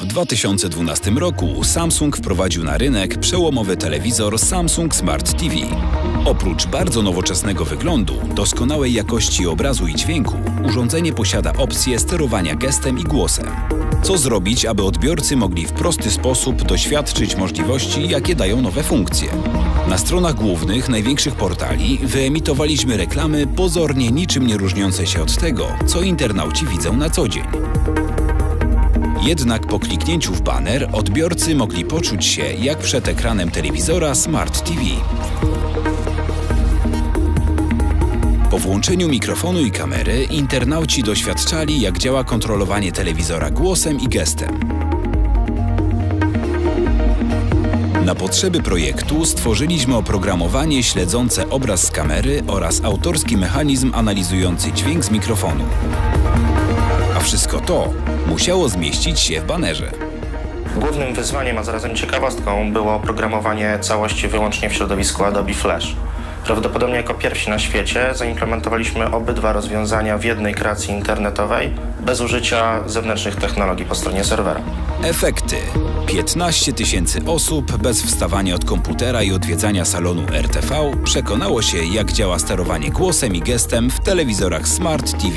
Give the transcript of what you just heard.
W 2012 roku Samsung wprowadził na rynek przełomowy telewizor Samsung Smart TV. Oprócz bardzo nowoczesnego wyglądu, doskonałej jakości obrazu i dźwięku, urządzenie posiada opcję sterowania gestem i głosem. Co zrobić, aby odbiorcy mogli w prosty sposób doświadczyć możliwości, jakie dają nowe funkcje? Na stronach głównych największych portali wyemitowaliśmy reklamy pozornie niczym nie różniące się od tego, co internauci widzą na co dzień. Jednak po kliknięciu w baner odbiorcy mogli poczuć się jak przed ekranem telewizora Smart TV. Po włączeniu mikrofonu i kamery internauci doświadczali jak działa kontrolowanie telewizora głosem i gestem. Na potrzeby projektu stworzyliśmy oprogramowanie śledzące obraz z kamery oraz autorski mechanizm analizujący dźwięk z mikrofonu. A wszystko to musiało zmieścić się w banerze. Głównym wyzwaniem, a zarazem ciekawostką było oprogramowanie całości wyłącznie w środowisku Adobe Flash. Prawdopodobnie jako pierwsi na świecie zaimplementowaliśmy obydwa rozwiązania w jednej kreacji internetowej bez użycia zewnętrznych technologii po stronie serwera. Efekty. 15 tysięcy osób bez wstawania od komputera i odwiedzania salonu RTV przekonało się, jak działa sterowanie głosem i gestem w telewizorach Smart TV.